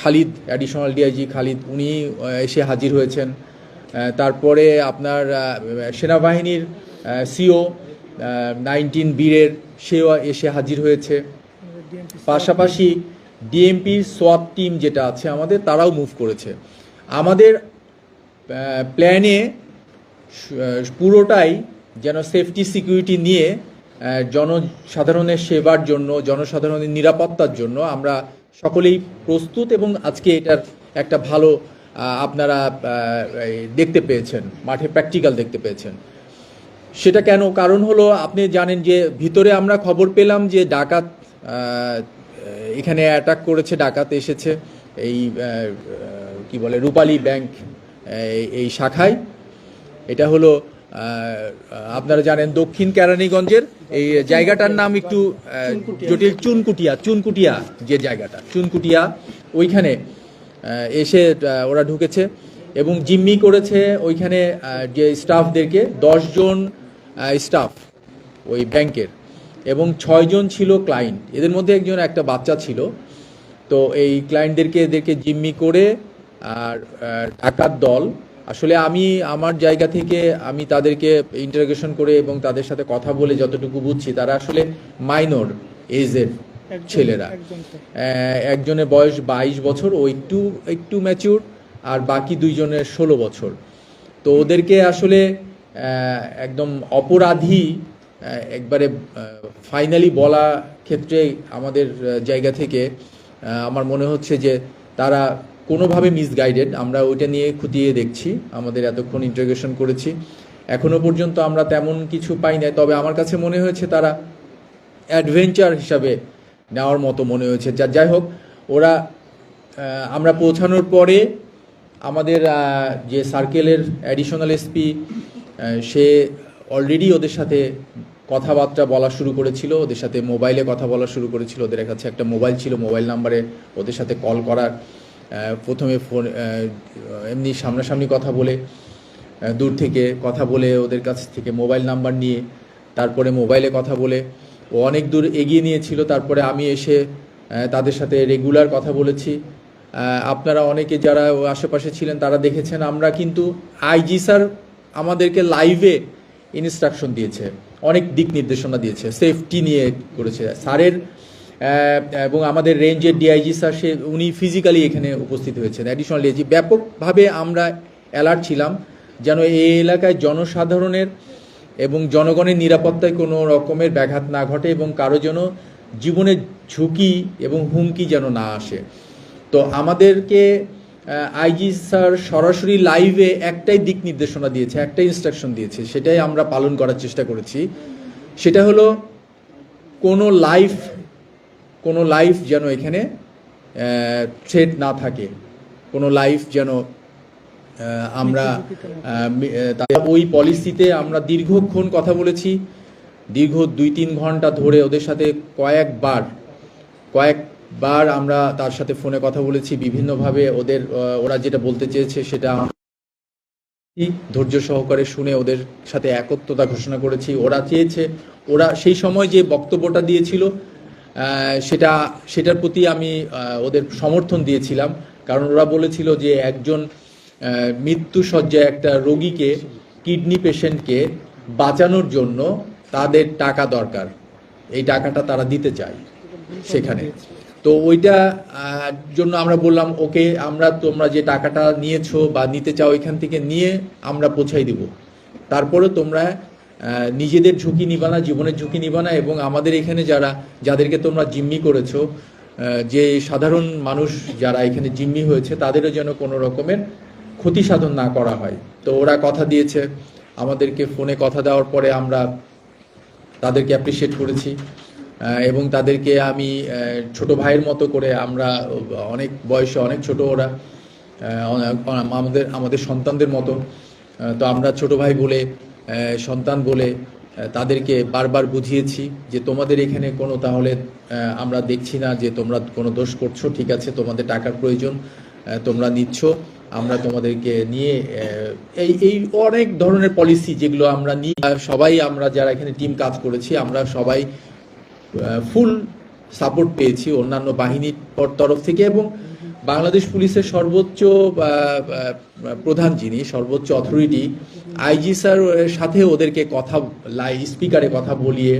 Khalid additional DIG Khalid, উনি এসে হাজির হয়েছেন। তারপরে আপনার সেনাবাহিনীর সিও নাইনটিন বীরের, সেও এসে হাজির হয়েছে। পাশাপাশি ডিএমপির সোয়াপ টিম যেটা আছে আমাদের, তারাও মুভ করেছে। আমাদের প্ল্যানে পুরোটাই যেন সেফটি সিকিউরিটি নিয়ে জনসাধারণের সেবার জন্য, জনসাধারণের নিরাপত্তার জন্য আমরা সকলেই প্রস্তুত এবং আজকে এটার একটা ভালো আপনারা দেখতে পেয়েছেন, মাঠে প্র্যাকটিক্যাল দেখতে পেয়েছেন। সেটা কেন? কারণ হলো আপনি জানেন যে ভিতরে আমরা খবর পেলাম যে ডাকাত এখানে অ্যাটাক করেছে, ডাকাত এসেছে এই কি বলে রূপালী ব্যাংক এই- শাখায়। এটা হলো আপনারা জানেন দক্ষিণ কেরানীগঞ্জের এই জায়গাটার নাম একটু জটিল চুনকুটিয়া চুনকুটিয়া যে জায়গাটা, চুনকুটিয়া, ওইখানে এসে ওরা ঢুকেছে এবং জিম্মি করেছে ওইখানে যে স্টাফদেরকে, দশজন স্টাফ ওই ব্যাংকের এবং ছয়জন ছিল ক্লায়েন্ট। এদের মধ্যে একজন একটা বাচ্চা ছিল। তো এই ক্লায়েন্টদেরকে, এদেরকে জিম্মি করে আর ডাকাত দল আসলে আমি আমার জায়গা থেকে আমি তাদেরকে ইন্টারোগেশন করে এবং তাদের সাথে কথা বলে যতটুকু বুঝছি তারা আসলে মাইনর এজের ছেলেরা। একজনের বয়স বাইশ বছর ও একটু একটু ম্যাচিউর আর বাকি দুইজনের ষোলো বছর। তো ওদেরকে আসলে একদম অপরাধী একবারে ফাইনালি বলা ক্ষেত্রে আমাদের জায়গা থেকে আমার মনে হচ্ছে যে তারা কোনোভাবে মিসগাইডেড আমরা ওইটা নিয়ে খুঁটিয়ে দেখছি, আমাদের এতক্ষণ ইন্টারোগেশন করেছি। এখনও পর্যন্ত আমরা তেমন কিছু পাই নাই, তবে আমার কাছে মনে হয়েছে তারা অ্যাডভেঞ্চার হিসাবে নেওয়ার মতো মনে হয়েছে। যা যাই হোক, ওরা আমরা পৌঁছানোর পরে আমাদের যে সার্কেলের অ্যাডিশনাল এসপি সে অলরেডি ওদের সাথে কথাবার্তা বলা শুরু করেছিল, ওদের সাথে মোবাইলে কথা বলা শুরু করেছিল। ওদের কাছে একটা মোবাইল ছিল মোবাইল নাম্বারে ওদের সাথে কল করার। প্রথমে ফোন এমনি সামনাসামনি কথা বলে দূর থেকে কথা বলে ওদের কাছ থেকে মোবাইল নাম্বার নিয়ে, তারপরে মোবাইলে কথা বলে। ও অনেক দূর এগিয়ে নিয়েছিল, তারপরে আমি এসে তাদের সাথে রেগুলার কথা বলেছি। আপনারা অনেকে যারা আশেপাশে ছিলেন, তারা দেখেছেন, আমরা কিন্তু আইজি স্যার আমাদেরকে লাইভে ইনস্ট্রাকশন দিয়েছে, অনেক দিক নির্দেশনা দিয়েছে সেফটি নিয়ে করেছে। স্যারের এবং আমাদের রেঞ্জের ডিআইজি স্যার সে, উনি ফিজিক্যালি এখানে উপস্থিত হয়েছেন। অ্যাডিশনাল ডিআইজি ব্যাপকভাবে আমরা অ্যালার্ট ছিলাম যেন এই এলাকায় জনসাধারণের এবং জনগণের নিরাপত্তায় কোনো রকমের ব্যাঘাত না ঘটে এবং কারও যেন জীবনের ঝুঁকি এবং হুমকি যেন না আসে। তো আমাদেরকে আইজি স্যার সরাসরি লাইভে একটাই দিক নির্দেশনা দিয়েছে, একটাই ইনস্ট্রাকশন দিয়েছে, সেটাই আমরা পালন করার চেষ্টা করেছি। সেটা হলো কোনো লাইফ কোনো লাইফ যেন এখানে থ্রেট না থাকে। কোনো লাইফ যেন আমরা ওই পলিসিতে আমরা দীর্ঘক্ষণ কথা বলেছি। দীর্ঘ দুই তিন ঘণ্টা ধরে ওদের সাথে কয়েকবার কয়েকবার আমরা তার সাথে ফোনে কথা বলেছি। বিভিন্নভাবে ওদের ওরা যেটা বলতে চেয়েছে সেটা ধৈর্য সহকারে শুনে ওদের সাথে একত্রতা ঘোষণা করেছি। ওরা চেয়েছে, ওরা সেই সময় যে বক্তব্যটা দিয়েছিল সেটা সেটার প্রতি আমি ওদের সমর্থন দিয়েছিলাম। কারণ ওরা বলেছিল যে একজন আহ, মৃত্যু সজ্জায় একটা রোগীকে কিডনি পেশেন্টকে বাঁচানোর জন্য তাদের টাকা দরকার। এই টাকাটা তারা দিতে চায় সেখানে। তো ওইটা জন্য আমরা বললাম ওকে আমরা তোমরা যে টাকাটা নিয়েছো বা নিতে চাও এখান থেকে নিয়ে আমরা পৌঁছাই দিব। তারপরে তোমরা নিজেদের ঝুঁকি নিবা না, জীবনের ঝুঁকি নিবা না, এবং আমাদের এখানে যারা, যাদেরকে তোমরা জিম্মি করেছ যে সাধারণ মানুষ যারা এখানে জিম্মি হয়েছে, তাদেরও যেন কোনো রকমের ক্ষতি সাধন না করা হয়। তো ওরা কথা দিয়েছে, আমাদেরকে ফোনে কথা দেওয়ার পরে আমরা তাদেরকে অ্যাপ্রিসিয়েট করেছি এবং তাদেরকে আমি ছোট ভাইয়ের মতো করে আমরা অনেক বয়সে অনেক ছোট ওরা আমাদের আমাদের সন্তানদের মতো তো আমরা ছোট ভাই বলে সন্তান বলে তাদেরকে বারবার বুঝিয়েছি যে তোমাদের এখানে কোনো তাহলে আমরা দেখছি না যে তোমরা কোনো দোষ করছ ঠিক আছে তোমাদের টাকার প্রয়োজন তোমরা নিচ্ছ আমরা তোমাদেরকে নিয়ে এই এই অনেক ধরনের পলিসি যেগুলো আমরা আহ, সবাই আমরা যারা এখানে টিম কাজ করেছি আমরা সবাই ফুল সাপোর্ট পেয়েছি অন্যান্য বাহিনীর তরফ থেকে এবং বাংলাদেশ পুলিশের সর্বোচ্চ প্রধান যিনি, সর্বোচ্চ অথরিটি আইজি স্যার সাথে ওদেরকে কথা, লাই স্পিকারে কথা বলিয়ে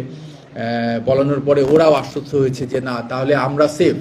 বলানোর পরে ওরাও আশ্বস্ত হয়েছে যে না, তাহলে আমরা সেফ